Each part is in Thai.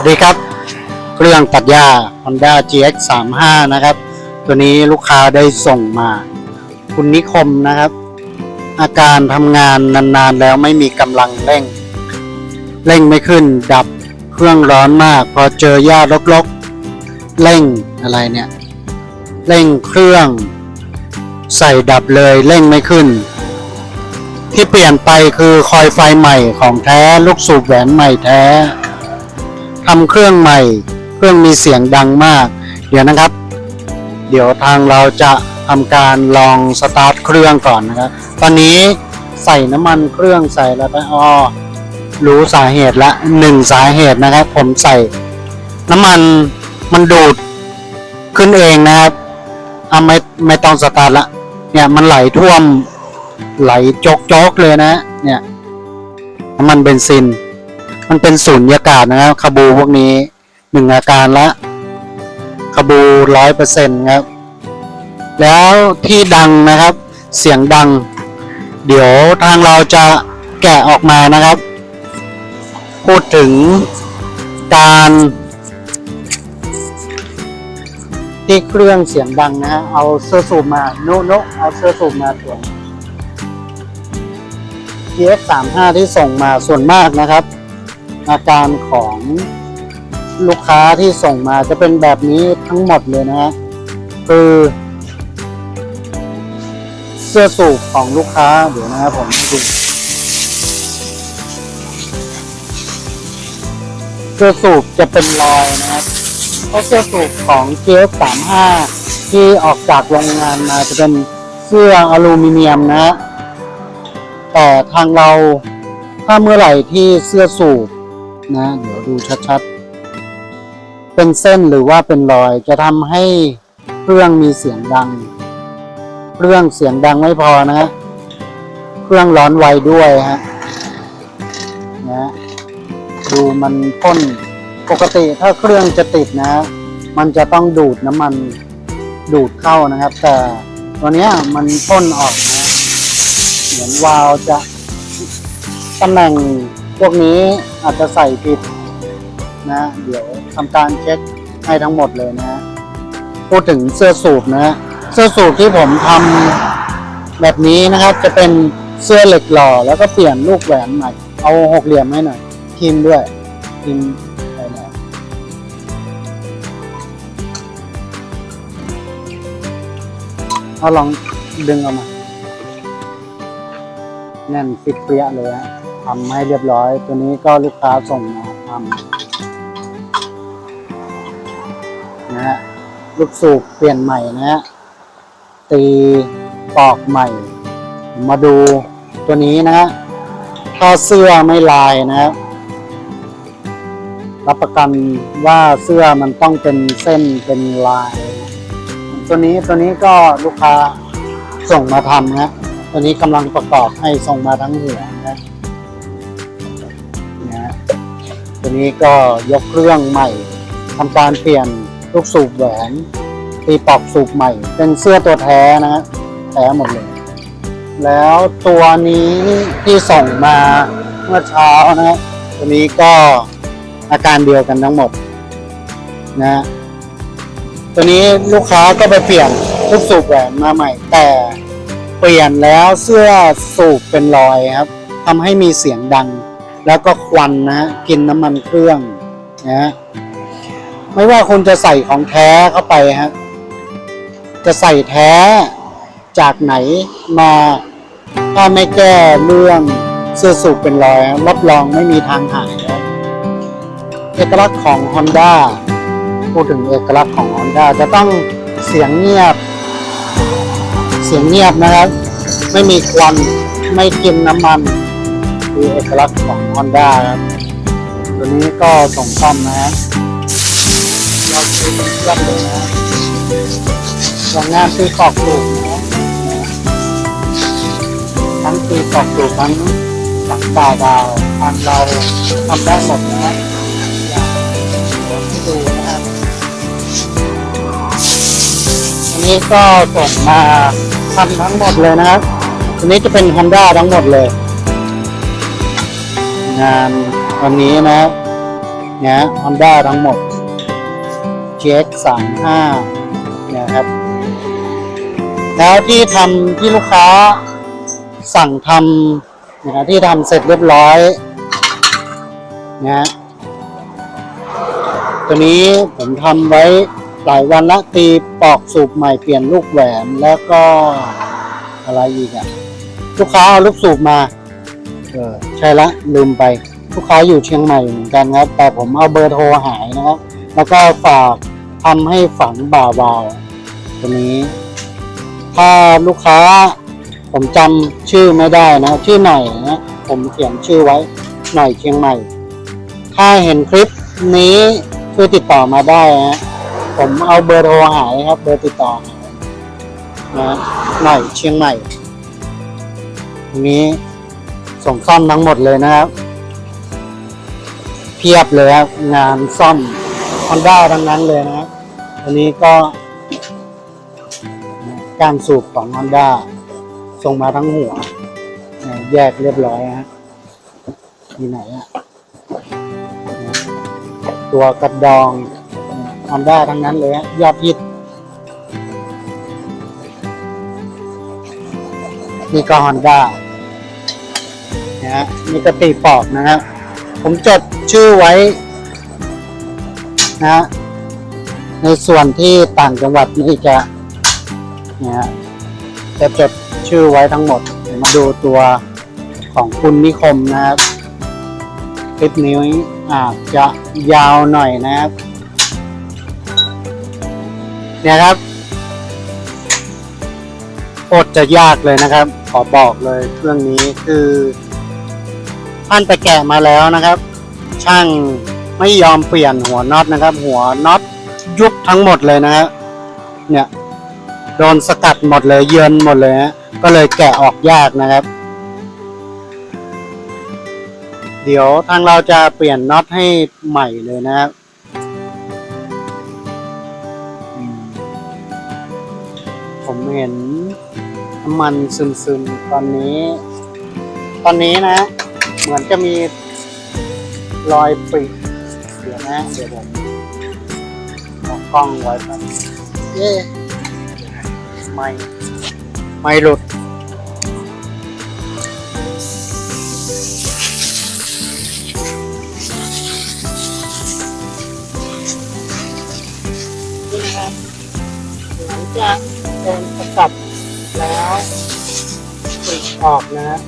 สวัสดีครับ เครื่องตัดหญ้า Honda GX 3 5นะครับ ตัวนี้ลูกค้าได้ส่งมา คุณนิคมนะครับ อาการทำงานนานๆแล้วไม่มีกำลังเร่ง เร่งไม่ขึ้น ดับเครื่องร้อนมาก พอเจอหญ้ารกๆ เร่งอะไรเนี่ย เร่งเครื่อง ใส่ดับเลยเร่งไม่ขึ้น ที่เปลี่ยนไปคือคอยไฟใหม่ของแท้ ลูกสูบแหวนใหม่แท้ ทำเครื่องใหม่ เครื่องมีเสียงดังมาก เดี๋ยวนะครับ เดี๋ยวทางเราจะทำการลองสตาร์ทเครื่องก่อนนะครับ ตอนนี้ใส่น้ำมันเครื่องใส่แล้วนะอ๋อรู้สาเหตุละหนึ่งสาเหตุนะครับ ผมใส่น้ำมันมันดูดขึ้นเองนะครับอะไม่ไม่ต้องสตาร์ทละเนี่ยมันไหลท่วมไหลโจกๆเลยนะ เนี่ยน้ำมันเบนซิน มันเป็นศูนยากาศนะครับคาบูพวกนี้หนึ่งอาการละคาบูร้อยเปอร์เซ็นต์ครับ แล้วที่ดังนะครับ เสียงดัง เดี๋ยวทางเราจะแกะออกมานะครับ พูดถึงการที่เครื่องเสียงดังนะฮะ เอาเสื้อสูบมาโนโนเอาเสื้อสูบมาถ่วง TX 3 5 ที่ส่งมาส่วนมากนะครับ อาการของลูกค้าที่ส่งมาจะเป็นแบบนี้ทั้งหมดเลยนะฮะคือเสื้อสูบของลูกค้าเดี๋ยวนะครับผมห้ดูเสื้อสูบจะเป็นรอยนะครับเพราะเสื้อสูบของ GF 3 5 ที่ออกจากโรงงานมาจะเป็นเสื้ออลูมิเนียมนะฮะแต่ทางเราถ้าเมื่อไหร่ที่เสื้อสูบ นะ เดี๋ยวดูชัดๆ เป็นเส้นหรือว่าเป็นรอยจะทำให้เครื่องมีเสียงดัง เครื่องเสียงดังไม่พอนะฮะเครื่องร้อนไวด้วยฮะนะดูมันพ่นปกติถ้าเครื่องจะติดนะ มันจะต้องดูดน้ำมันดูดเข้านะครับ แต่ตัวนี้มันพ่นออกนะเหมือนวาล์วจะตำแหน่ง พวกนี้อาจจะใส่ผิดนะ เดี๋ยวทำการเช็คให้ทั้งหมดเลยนะ พูดถึงเสื้อสูบนะ เสื้อสูบที่ผมทำแบบนี้นะครับ จะเป็นเสื้อเหล็กหล่อ แล้วก็เปลี่ยนลูกแหวนใหม่ เอาหกเหลี่ยมให้หน่อยพิมพ์ด้วยพิมพ์ไปหน่อยเอาลองดึงออกมาแน่นฟิตเปรี้ยเลยฮะ ทำให้เรียบร้อย ตัวนี้ก็ลูกค้าส่งมาทำนะฮะลูกสูบเปลี่ยนใหม่นะฮะตีปอกใหม่ มาดูตัวนี้นะฮะถ้าเสื้อไม่ลายนะครับรับประกันว่าเสื้อมันต้องเป็นเส้นเป็นลาย ตัวนี้ตัวนี้ก็ลูกค้าส่งมาทำนะ ตัวนี้กำลังประกอบให้ส่งมาทั้งหัวนะ ตัวนี้ก็ยกเครื่องใหม่ทำการเปลี่ยนลูกสูบแหวนตีปอกสูบใหม่ เป็นเสื้อตัวแท้นะฮะแท้หมดเลย แล้วตัวนี้ที่ส่งมาเมื่อเช้านะฮะตัวนี้ก็อาการเดียวกันทั้งหมดนะฮะตัวนี้ลูกค้าก็ไปเปลี่ยนลูกสูบแหวนมาใหม่ แต่เปลี่ยนแล้วเสื้อสูบเป็นรอยครับทำให้มีเสียงดัง แล้วก็ควันนะฮะกินน้ำมันเครื่องนะฮะไม่ว่าคุณจะใส่ของแท้เข้าไปฮะจะใส่แท้จากไหนมาถ้าไม่แก้เรื่องเสื้อสูบเป็นรอยรับรองไม่มีทางหายเอกลักษณ์ของ Honda พูดถึงเอกลักษณ์ของ Honda จะต้องเสียงเงียบ เสียงเงียบนะครับ ไม่มีควันไม่กินน้ำมัน คือเอกลักษณ์ของ Honda ครับตัวนี้ก็ส่งซ่อมนะฮะเราซื้อเครื่องเลยนะโรงงานซื้อปอกปลูกนะทั้งซื้อปอกปลูกทั้งหลังดาดาวทางเราทำได้หมดนะฮะอยากให้ดูนะครับอันนี้ก็ส่งมาทำทั้งหมดเลยนะครับอันนี้จะเป็น Honda ทั้งหมดเลย งานวันนี้นะเนี่ย Honda ทั้งหมด GX 3 5 เนี่ยครับ แล้วที่ทำที่ลูกค้าสั่งทำนะที่ทำเสร็จเรียบร้อยนะฮะตัวนี้ผมทำไว้หลายวันละตีปอกสูบใหม่เปลี่ยนลูกแหวนแล้วก็อะไรอีกอะลูกค้าเอาลูกสูบมา เออใช่ละลืมไป ลูกค้าอยู่เชียงใหม่เหมือนกันครับ แต่ผมเอาเบอร์โทรหายนะครับ แล้วก็ฝากทำให้ฝังบ่าวาวตัวนี้ ถ้าลูกค้าผมจำชื่อไม่ได้นะ ชื่อหน่อยนะผมเขียนชื่อไว้หน่อยเชียงใหม่ ถ้าเห็นคลิปนี้ช่วยติดต่อมาได้นะผมเอาเบอร์โทรหายครับ เบอร์ติดต่อหายนะหน่อยเชียงใหม่ตรงนี้ ส่งซ่อมทั้งหมดเลยนะครับ เพียบเลยครับงานซ่อมฮอนด้าทั้งนั้นเลยนะครับอันนี้ก็การสูบของ Honda ส่งมาทั้งหัว แยกเรียบร้อยฮะมีไหนอะตัวกระดองฮอนด้าทั้งนั้นเลยฮะยอดฮิตนี่ก็ฮอนด้า นะฮะนี่ก็ตีปอกนะครับ ผมจดชื่อไว้นะในส่วนที่ต่างจังหวัดนี่จะเนี่ยฮะจะจดชื่อไว้ทั้งหมดมาดูตัวของคุณนิคมนะครับคลิปนี้อาจจะยาวหน่อยนะครับเนี่ยครับโคตรจะยากเลยนะครับ ขอบอกเลยเครื่องนี้คือ ท่านไปแกะมาแล้วนะครับ ช่างไม่ยอมเปลี่ยนหัวน็อตนะครับ หัวน็อตยุบทั้งหมดเลยนะครับเนี่ยโดนสกัดหมดเลยเยือนหมดเลยฮะก็เลยแกะออกยากนะครับ เดี๋ยวทางเราจะเปลี่ยนน็อตให้ใหม่เลยนะครับผมเห็นน้ำมันซึมๆตอนนี้ ตอนนี้นะ เหมือนจะมีรอยปริเดี๋ยวนะ เดี๋ยวผมเอากล้องไว้ครับเอ๊ไม่ไม่หลุด นี่นะครับหลังจากโดนสกัดแล้วปริกออกนะฮะ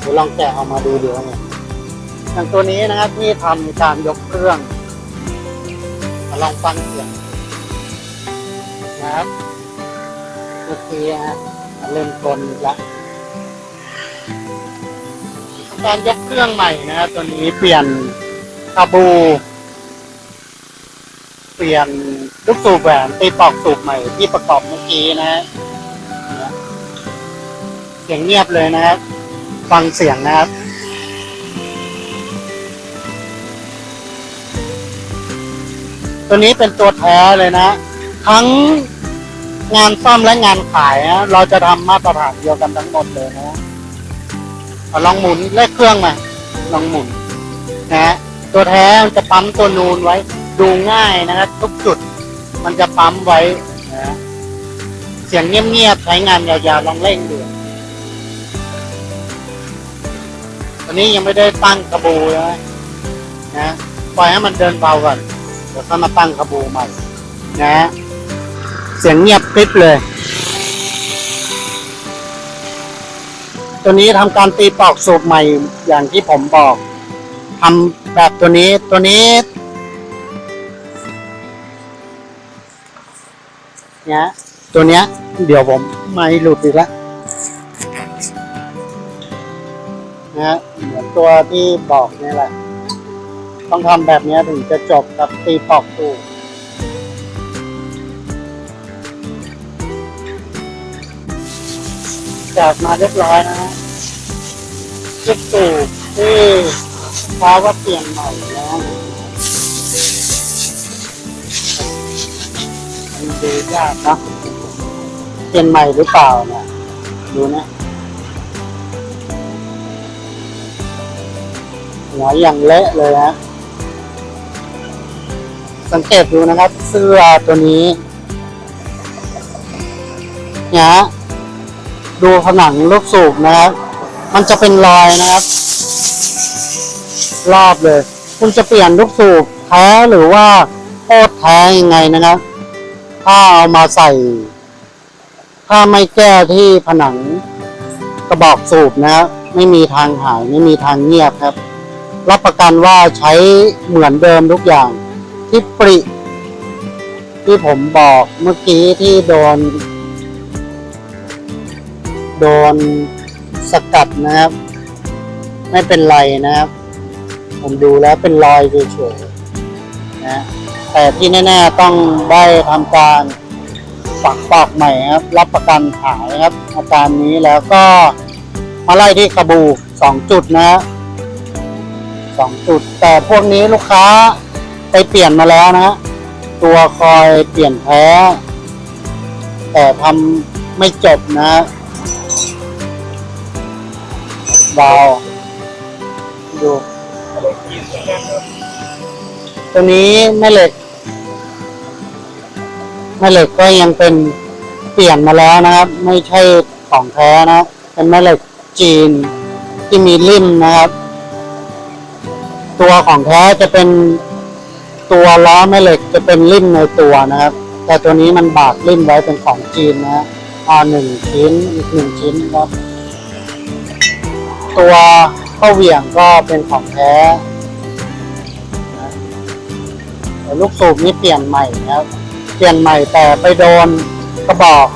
เดี๋ยวลองแกะออกมาดูเดี๋ยวเนี่ยอย่างตัวนี้นะครับที่ทำการยกเครื่องมาลองฟังเสียงนะครับเมื่อกี้ฮะเริ่มกลอีกแล้วการยกเครื่องใหม่นะครับตัวนี้เปลี่ยนคาบู เปลี่ยนลูกสูบแหวนตีปอกสูบใหม่ที่ประกอบเมื่อกี้นะฮะเสียงเงียบเลยนะครับ ฟังเสียงนะครับตัวนี้เป็นตัวแท้เลยนะ ทั้งงานซ่อมและงานขายนะเราจะทำมาตรฐานเดียวกันทั้งหมดเลยนะลองหมุนเลขเครื่องมาลองหมุนนะฮะตัวแท้มันจะปั๊มตัวนูนไว้ ดูง่ายนะครับทุกจุด มันจะปั๊มไว้นะฮะเสียงเงียบๆใช้งานยาวๆลองเร่งดู อนนี้ยังไม่ได้ตั้งกระบูนะนะปล่อยให้มันเดินเบาก่อนเดี๋ยวค่อยมาตั้งกระบูใหม่นะเสียงเงียบกริบเลย ตัวนี้ทำการตีปอกสูบใหม่อย่างที่ผมบอกทำแบบตัวนี้ตัวนี้เนี่ยตัวเนี้ย เดี๋ยวผมไม่หลุดอีกแล้ว นะฮะเหมือนตัวที่บอกนี่แหละ ต้องทำแบบนี้ถึงจะจบกับตีปอกสูจากมาเรียบร้อยนะฮะชุดสูที่ฟ้าว่าเปลี่ยนใหม่แล้วมันดูยากนะเปลี่ยนใหม่หรือเปล่าเนี่ยดูนะ หัวอย่างเละเลยฮะสังเกตดูนะครับ เสื้อตัวนี้เนี่ยฮะดูผนังลูกสูบนะครับ มันจะเป็นรอยนะครับ รอบเลย คุณจะเปลี่ยนลูกสูบแท้หรือว่าโคตรแท้ยังไงนะครับ ถ้าเอามาใส่ ถ้าไม่แก้ที่ผนังกระบอกสูบนะครับ ไม่มีทางหายไม่มีทางเงียบครับ รับประกันว่าใช้เหมือนเดิมทุกอย่าง ที่ปริ ที่ผมบอกเมื่อกี้ที่โดน โดนสกัดนะครับ ไม่เป็นไรนะครับ ผมดูแล้วเป็นรอยเฉยๆนะแต่ที่แน่ๆต้องได้ทำการฝังปอกใหม่ครับ รับประกันหายครับ อาการนี้แล้วก็มาไล่ที่กระบูสองจุดนะฮะ สองจุด แต่พวกนี้ลูกค้าไปเปลี่ยนมาแล้วนะฮะตัวคอยเปลี่ยนแพ้ แต่ทำไม่จบนะฮะวาวดูตัวนี้แม่เหล็กแม่เหล็กก็ยังเป็นเปลี่ยนมาแล้วนะครับ ไม่ใช่ของแท้นะ เป็นแม่เหล็กจีนที่มีริมนะครับ ตัวของแท้จะเป็นตัวล้อแม่เหล็กจะเป็นริ่มในตัวนะครับ แต่ตัวนี้มันบากริ่มไว้เป็นของจีนนะฮะอ่าหนึ่งชิ้นอีกหนึ่งชิ้นครับ ตัวเข้าเหวี่ยงก็เป็นของแท้แต่ลูกสูบนี่เปลี่ยนใหม่นะครับ เปลี่ยนใหม่แต่ไปโดนกระบอก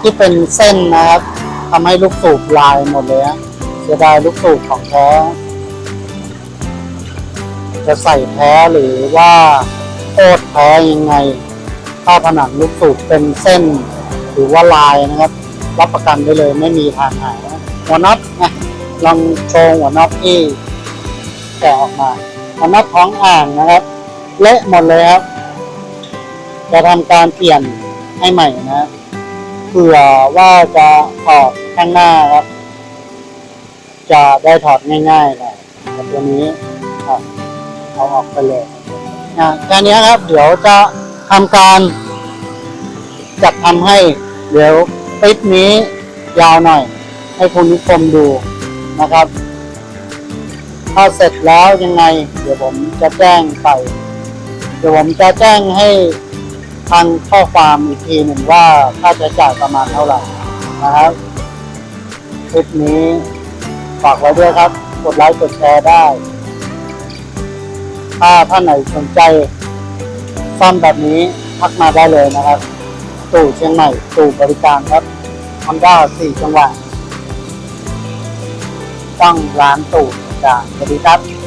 ที่เป็นเส้นนะครับทำให้ลูกสูบลายหมดเลยฮะเสียดายลูกสูบของแท้ จะใส่แท้หรือว่าโคตรแท้ยังไงถ้าผนังลูกสูบเป็นเส้น หรือว่าลายนะครับ รับประกันได้เลยไม่มีทางหายหัวน็อตนะลองโชว์หัวน็อตที่แกะออกมาหัวน็อตท้องอ่างนะครับ เละหมดเลยครับจะทำการเปลี่ยนให้ใหม่นะเผื่อว่าจะถอดข้างหน้าครับ จะได้ถอดง่ายๆหน่อยแต่ตัวนี้ครับ เอาออกไปเลยนะแค่นี้ครับเดี๋ยวจะทำการจัดทำให้ เดี๋ยวคลิปนี้ยาวหน่อย ให้คุณนิคมดูนะครับ ถ้าเสร็จแล้วยังไง เดี๋ยวผมจะแจ้งไป เดี๋ยวผมจะแจ้งให้ทางข้อความอีกทีหนึ่งว่าค่าใช้จ่ายประมาณเท่าไหร่นะครับคลิปนี้ฝากไว้ด้วยครับ กดไลค์กดแชร์ได้ ถ้าท่านไหนสนใจซ่อมแบบนี้ทักมาได้เลยนะครับ ตู่เชียงใหม่ตู่บริการครับ Honda 4จังหวะตั้งร้านตู่จารสวัสดีครับ